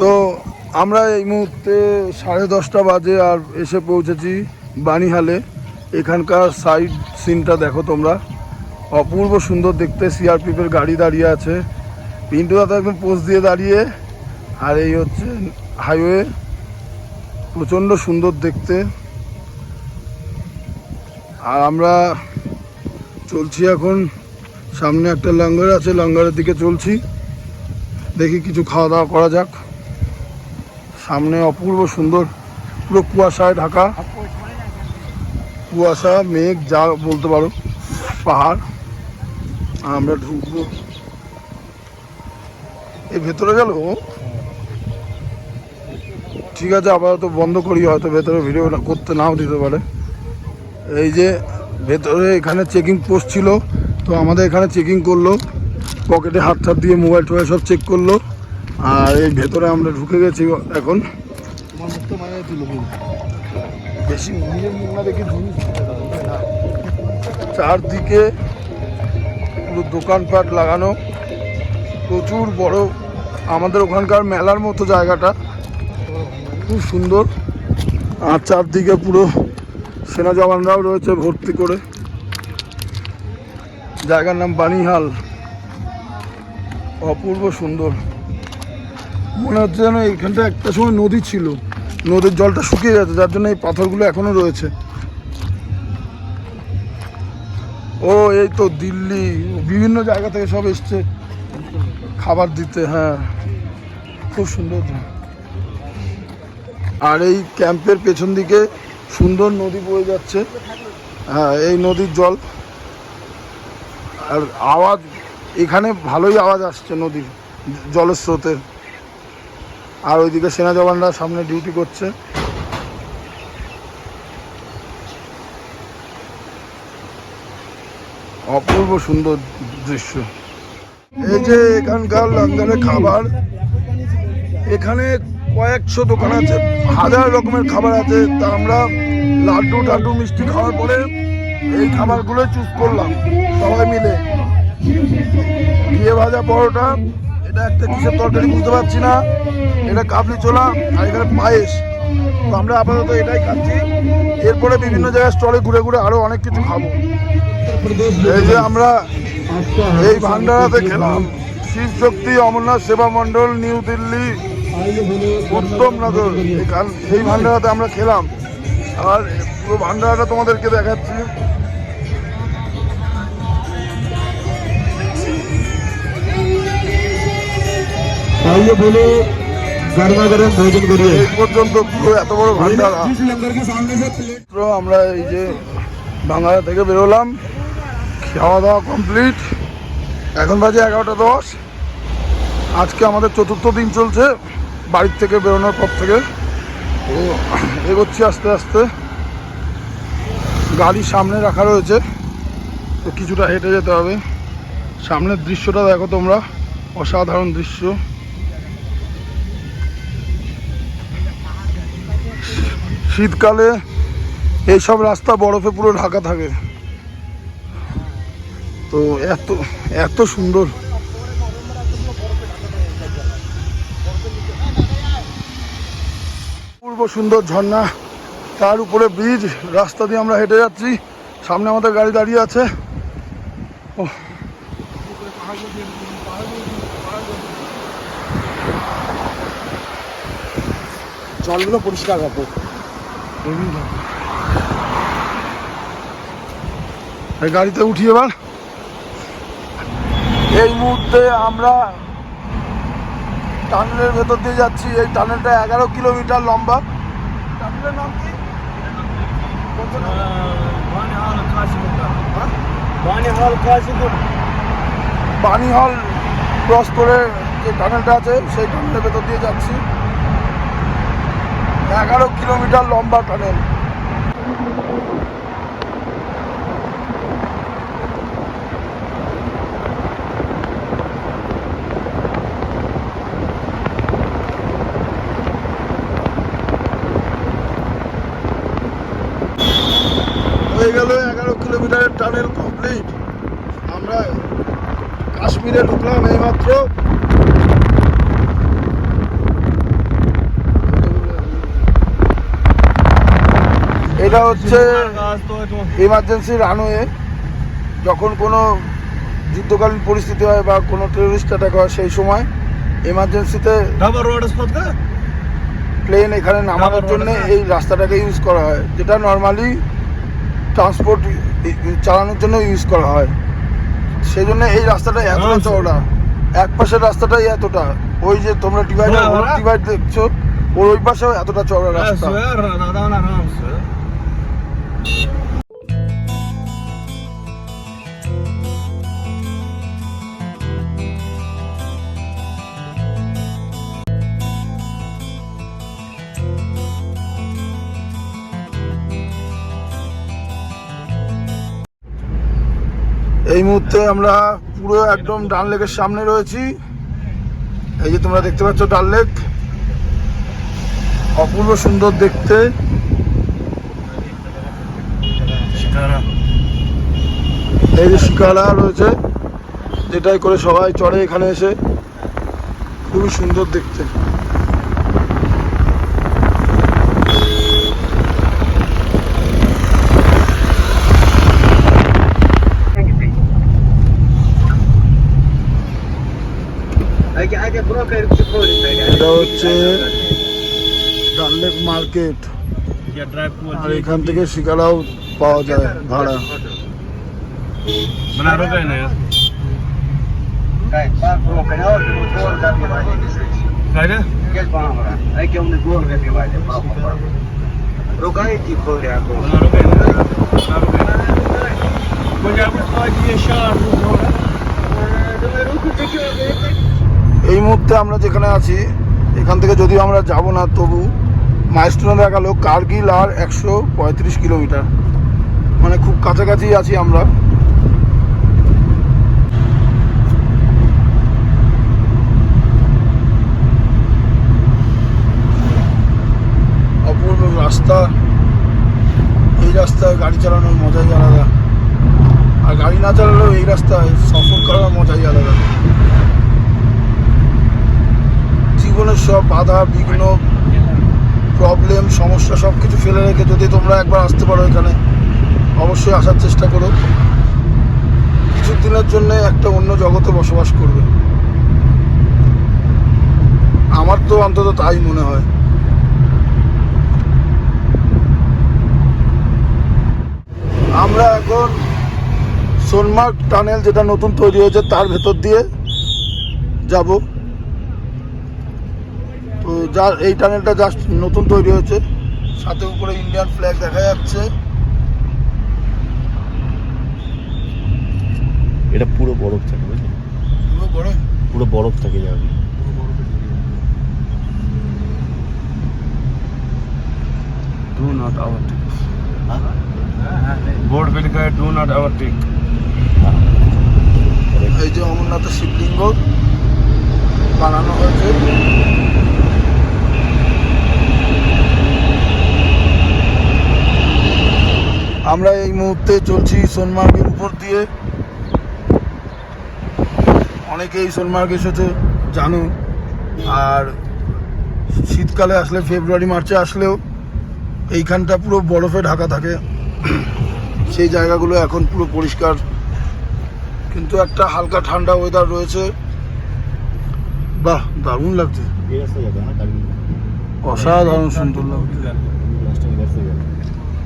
তো আমরা এই মুহূর্তে সাড়ে দশটা বাজে আর এসে পৌঁছেছি বানিহালে। এখানকার সাইড সিনটা দেখো তোমরা। অপূর্ব সুন্দর দেখতে সিআরপিএফের গাড়ি দাঁড়িয়ে আছে। পিন্টু দাদা একদম পোস্ট দিয়ে দাঁড়িয়ে। আর এই হচ্ছে হাইওয়ে প্রচণ্ড সুন্দর দেখতে। আর আমরা চলছি এখন। সামনে একটা লঙ্গর আছে, লঙ্গরের দিকে চলছি। দেখি কিছু খাওয়া দাওয়া করা যাক। সামনে অপূর্ব সুন্দর পুরো কুয়াশায় ঢাকা। কুয়াশা, মেঘ, যা বলতে পারো, পাহাড়। আমরা ঢুকবো। এই ভেতরে গেল? ঠিক আছে, আপাতত বন্ধ করি, হয়তো ভেতরে ভিডিও করতে নাও দিতে পারে। এই যে ভেতরে এখানে চেকিং পোস্ট ছিল, তো আমাদের এখানে চেকিং করল। পকেটে হাত টাত দিয়ে মোবাইল টোবাইল সব চেক করল। আর এই ভেতরে আমরা ঢুকে গেছি এখন। বেশি না দেখে চারদিকে পুরো দোকানপাট লাগানো। প্রচুর বড় আমাদের ওখানকার মেলার মতো জায়গাটা। খুব সুন্দর। আর চারদিকে পুরো সেনা জওয়ানরাও রয়েছে ভর্তি করে। জায়গার নাম বানিহাল। অপূর্ব সুন্দর। মনে হচ্ছে যেন এইখানটা একটা সময় নদী ছিল। নদীর জলটা শুকিয়ে গেছে যার জন্য এই পাথরগুলো এখনও রয়েছে। ও, এই তো দিল্লি। বিভিন্ন জায়গা থেকে সব এসছে। খাবার দিতে হ্যাঁ। খুব সুন্দর। আর এই ক্যাম্পের পেছন দিকে সুন্দর নদী বয়ে যাচ্ছে। হ্যাঁ এই নদীর জল। আর আওয়াজ, এখানে ভালোই আওয়াজ আসছে নদীর জলের স্রোতের। আর ওইদিকে সেনা জওয়ানরা সামনে ডিউটি করছে। অপূর্ব সুন্দর দৃশ্য। এই যে এখানকার লঙ্গরের খাবার, এখানে কয়েকশো দোকান আছে, হাজার রকমের খাবার আছে। তা আমরা লাড্ডু টাড্ডু মিষ্টি খাওয়ার পরে এই খাবারগুলো চুজ করলাম, সবাই মিলে। ঘিয়ে ভাজা পরোটা একটা কিসের তরকারি বুঝতে পারছি না। এটা কাবলি ছোলা আর এখানে পায়েস। তো আমরা আপাতত এটাই খাচ্ছি। এরপরে বিভিন্ন জায়গায় স্টলে ঘুরে ঘুরে আরও অনেক কিছু খাব। এই যে আমরা এই ভান্ডারাতে খেলাম। শিব শক্তি, অমরনাথ সেবা মণ্ডল, নিউ দিল্লি, উত্তম নগর। এই ভান্ডারাতে আমরা খেলাম। আর পুরো ভান্ডারাটা তোমাদেরকে দেখাচ্ছি। आइए बोलो गर्मा गर्म भोजन करिए এই পর্যন্ত পুরো এত বড় ভান্ডারা जिस लंगर के सामने से प्लेट তো আমরা এই যে বাংলা থেকে বেরোলাম খাওয়া দাওয়া কমপ্লিট এখন বাজে এগারোটা দশ আজকে আমাদের চতুর্থ দিন চলছে বাড়ির থেকে বেরোনোর পর থেকে তো এগোচ্ছি আস্তে আস্তে গাড়ি সামনে রাখা রয়েছে তো কিছুটা হেঁটে যেতে হবে সামনের দৃশ্যটা দেখো তোমরা অসাধারণ দৃশ্য শীতকালে এইসব রাস্তা বরফে পুরো ঢাকা থাকে। তো এত এত সুন্দর। পূর্ব সুন্দর ঝর্ণা, তার উপরে ব্রিজ, রাস্তা দিয়ে আমরা হেঁটে যাচ্ছি। সামনে আমাদের গাড়ি দাঁড়িয়ে আছে। ও জলগুলো পরিষ্কার গাড়িতে উঠি এবার। এই মুহূর্তে আমরা টানেলের ভেতর দিয়ে যাচ্ছি। এই টানেলটা এগারো কিলোমিটার লম্বা। নাম কি? বাণীহল ক্রস করে যে টানেলটা আছে, সেই টানেলের ভেতর দিয়ে যাচ্ছি। এগারো কিলোমিটার লম্বা টানেল হয়ে গেল এগারো কিলোমিটারের টানেল কমপ্লিট আমরা কাশ্মীরে ঢুকলাম এইমাত্র। এটা হচ্ছে ইমার্জেন্সি রানওয়ে যখন কোনো যুদ্ধকালীন পরিস্থিতি হয় বা কোনো টেরোরিস্ট অ্যাটাক হয় সেই সময় এমার্জেন্সিতে প্লেন এখানে নামানোর জন্য এই রাস্তাটাকে ইউজ করা হয় যেটা নর্মালি ট্রান্সপোর্ট চালানোর জন্য ইউজ করা হয়। সেই জন্য এই রাস্তাটা এতটা চওড়া এক পাশের রাস্তাটাই এতটা। ওই যে তোমরা ডিভাইড ডিভাইড দেখছ ওর ওই পাশেও এতটা চওড়া রাস্তা। এই মুহূর্তে আমরা পুরো একদম ডাল লেকের সামনে রয়েছি। এই যে তোমরা দেখতে পাচ্ছ ডাল লেক। অপূর্ব সুন্দর দেখতে। এই যে শিকারা রয়েছে যেটাই করে সবাই চড়ে এখানে এসে। খুবই সুন্দর দেখতে। এটা হচ্ছে ডানলেক মার্কেট আর এখান থেকে শিকারাও পাওয়া যায় ভাড়া रुकाए की खोल रहा को ना रुके ना रुके मुझे आप आज ये शार रुको ना तो এই মুহূর্তে আমরা যেখানে আছি, এখান থেকে যদিও আমরা যাব না, তবু মাইস্টোনে দেখাল কার্গিল আর একশো পঁয়ত্রিশ কিলোমিটার। মানে খুব কাছাকাছি আছি আমরা। অপূর্ব রাস্তা। এই রাস্তায় গাড়ি চালানোর মজাই আলাদা। আর গাড়ি না চালালেও এই রাস্তায় সফর করার মজাই আলাদা। জীবনের সব বাধা, বিঘ্ন প্রবলেম সমস্যা সব কিছু ফেলে রেখে যদি তোমরা একবার আসতে পারো এখানে, অবশ্যই আসার চেষ্টা করো। কিছু দিনের জন্য একটা অন্য জগতে বসবাস করবে। আমার তো অন্তত তাই মনে হয়। আমরা এখন সোনমার্গ টানেল যেটা নতুন তৈরি হয়েছে, তার ভেতর দিয়ে যাব। তো যা এই টানেলটা জাস্ট নতুন তৈরি হয়েছে সাথে উপরে ইন্ডিয়ান ফ্ল্যাগ দেখা যাচ্ছে এটা পুরো বরফ থাকে বুঝলি পুরো বড় পুরো বরফ থাকে যাবে Do not overtake. बोर्ड पे लिखा है डू नॉट ओवरटेक এই যে অমরনাথের শিবলিঙ্গ বানানো হয়েছে আমরা এই মুহূর্তে চলছি সোনমার্গের উপর দিয়ে। অনেকেই সোনমার্গ এসেছে জানো আর শীতকালে আসলে ফেব্রুয়ারি মার্চে আসলেও এইখানটা পুরো বরফে ঢাকা থাকে। সেই জায়গাগুলো এখন পুরো পরিষ্কার। কিন্তু একটা হালকা ঠান্ডা ওয়েদার রয়েছে। বাহ দারুণ লাগছে। অসাধারণ সুন্দর লাগছে।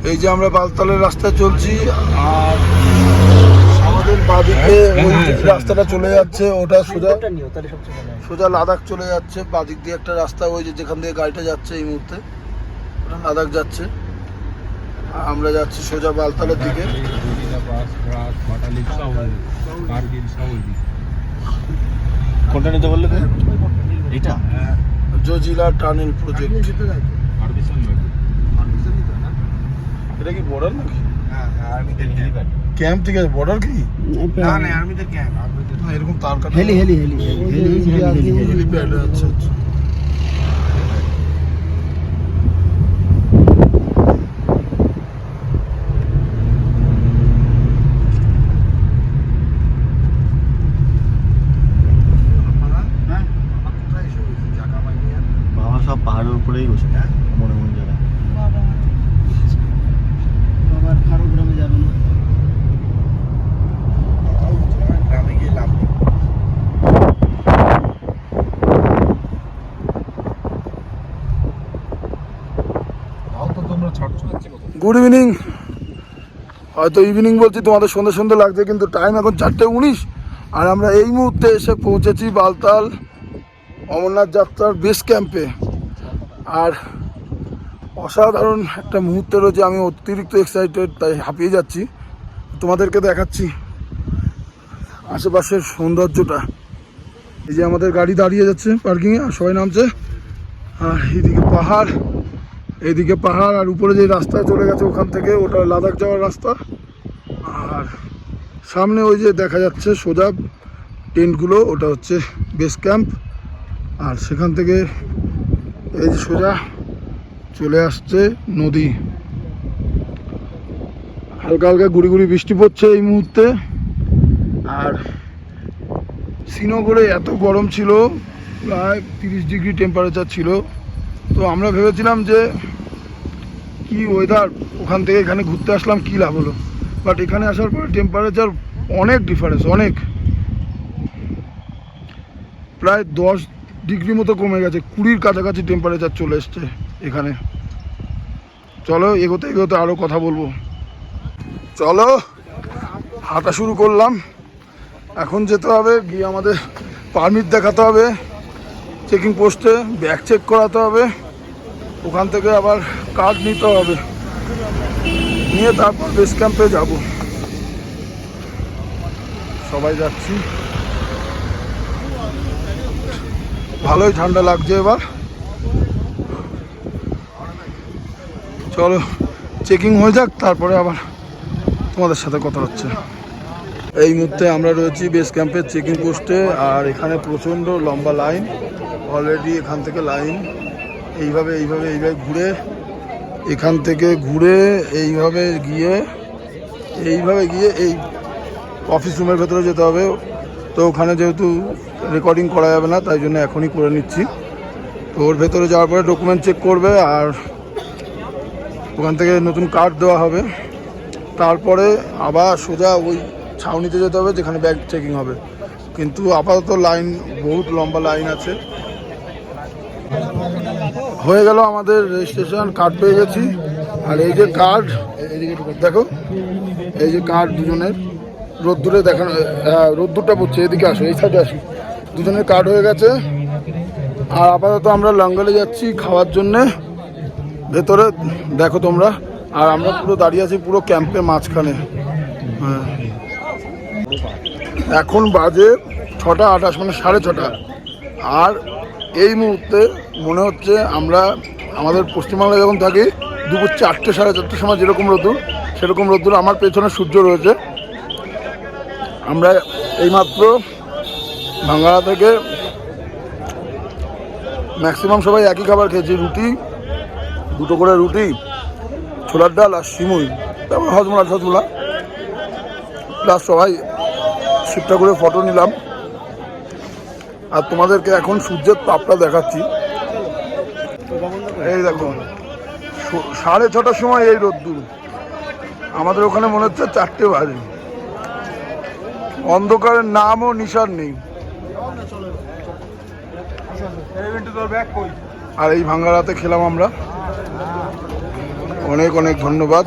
এই যে আমরা বালতালের রাস্তায় চলছি আর আমাদের বাদিকে ওই রাস্তাটা চলে যাচ্ছে ওটা সোজা সোজা লাদাখ চলে যাচ্ছে বাদিক দিয়ে একটা রাস্তা ওই যে যেখান দিয়ে গাড়িটা যাচ্ছে এই মুহূর্তে ওটা লাদাখ যাচ্ছে। আমরা যাচ্ছি সোজা বালতালের দিকে। কোনটা নিতে বললে এইটা? জজিলা টানেল প্রজেক্ট এটা কি বর্ডার নাকি ক্যাম্প ঠিক বর্ডার কি না আর্মিদের ক্যাম্প এরকম তার হেলি হেলি হেলি হেলি হেলি আচ্ছা আচ্ছা গুড ইভিনিং হয়তো ইভিনিং বলছি, তোমাদের সন্ধ্যে সন্ধ্যে লাগছে, কিন্তু টাইম এখন চারটে উনিশ। আর আমরা এই মুহূর্তে এসে পৌঁছেছি বালতাল অমরনাথ যাত্রার বেস ক্যাম্পে আর অসাধারণ একটা মুহূর্তে রয়েছে, আমি অতিরিক্ত এক্সাইটেড তাই হাঁপিয়ে যাচ্ছি। তোমাদেরকে দেখাচ্ছি আশেপাশের সৌন্দর্যটা। এই যে আমাদের গাড়ি দাঁড়িয়ে যাচ্ছে পার্কিংয়ে আর সবাই নামছে। আর এইদিকে পাহাড়। এইদিকে পাহাড় আর উপরে যে রাস্তা চলে গেছে ওখান থেকে, ওটা লাদাখ যাওয়ার রাস্তা। আর সামনে ওই যে দেখা যাচ্ছে সোজা টেন্টগুলো, ওটা হচ্ছে বেস ক্যাম্প। আর সেখান থেকে এই যে সোজা চলে আসছে নদী। হালকা হালকা গুড়ি গুড়ি বৃষ্টি পড়ছে এই মুহূর্তে। আর শ্রীনগরে এত গরম ছিল, প্রায় তিরিশ ডিগ্রি টেম্পারেচার ছিল। তো আমরা ভেবেছিলাম যে কি ওয়েদার ওখান থেকে এখানে ঘুরতে আসলাম, কী লাভ হলো? বাট এখানে আসার পরে টেম্পারেচার অনেক ডিফারেন্স অনেক। প্রায় দশ ডিগ্রি মতো কমে গেছে, কুড়ির কাছাকাছি টেম্পারেচার চলে এসছে এখানে। চলো, এগোতে এগোতে আরও কথা বলব। চলো, হাঁটা শুরু করলাম। এখন যেতে হবে, গিয়ে আমাদের পারমিট দেখাতে হবে চেকিং পোস্টে ব্যাগ চেক করাতে হবে। ওখান থেকে আবার কার্ড নিতে হবে। নিয়ে তারপর বেস ক্যাম্পে যাব। সবাই যাচ্ছি। ভালোই ঠান্ডা লাগছে এবার। চলো চেকিং হয়ে যাক, তারপরে আবার তোমাদের সাথে কথা হচ্ছে। এই মুহূর্তে আমরা রয়েছি বেস ক্যাম্পের চেকিং পোস্টে আর এখানে প্রচণ্ড লম্বা লাইন অলরেডি এখান থেকে লাইন এইভাবে এইভাবে এইভাবে ঘুরে, এখান থেকে ঘুরে এইভাবে গিয়ে এইভাবে গিয়ে এই অফিস রুমের ভেতরে যেতে হবে। তো ওখানে যেহেতু রেকর্ডিং করা যাবে না, তাই জন্য এখনই করে নিচ্ছি। তো ওর ভেতরে যাওয়ার পরে ডকুমেন্ট চেক করবে আর ওখান থেকে নতুন কার্ড দেওয়া হবে। তারপরে আবার সোজা ওই ছাউনিতে যেতে হবে, যেখানে ব্যাগ চেকিং হবে। কিন্তু আপাতত লাইন বহুত লম্বা লাইন আছে। হয়ে গেল আমাদের রেজিস্ট্রেশন কার্ড পেয়ে গেছি। আর এই যে কার্ড দেখো, এই যে কার্ড দুজনের, রোদ্দুরে দেখানো রোদ্দুরটা পড়ছে, এদিকে আসো, এই সাইডে আসি। দুজনের কার্ড হয়ে গেছে। আর আপাতত আমরা লাঙ্গলে যাচ্ছি খাওয়ার জন্যে। ভেতরে দেখো তোমরা, আর আমরা পুরো দাঁড়িয়ে আছি পুরো ক্যাম্পের মাঝখানে। হ্যাঁ। এখন বাজে ছটা, আঠাশ মানে সাড়ে ছটা। আর এই মুহূর্তে মনে হচ্ছে আমরা, আমাদের পশ্চিমবাংলায় যখন থাকি, দুপুর চারটে সাড়ে চারটের সময় যেরকম রোদ্দুর, সেরকম রোদ্দুর আমার পেছনে সূর্য রয়েছে। আমরা এইমাত্র ভাঙ্গাড়া থেকে ম্যাক্সিমাম সবাই একই খাবার খেয়েছি, রুটি, দুটো করে রুটি, ছোলার ডাল আর সিমুই তারপর হজমোলা হজমোলা প্লাস সবাই শিবটা করে ফটো নিলাম। আর তোমাদেরকে এখন সূর্যের তাপটা দেখাচ্ছি। এই দেখুন সাড়ে ছটার সময় এই রোদ্দুর। আমাদের ওখানে মনে হচ্ছে চারটে বাজে। অন্ধকারের নামও নিশার নেই। আর এই ভাঙ্গারাতে খেলাম আমরা। অনেক অনেক ধন্যবাদ।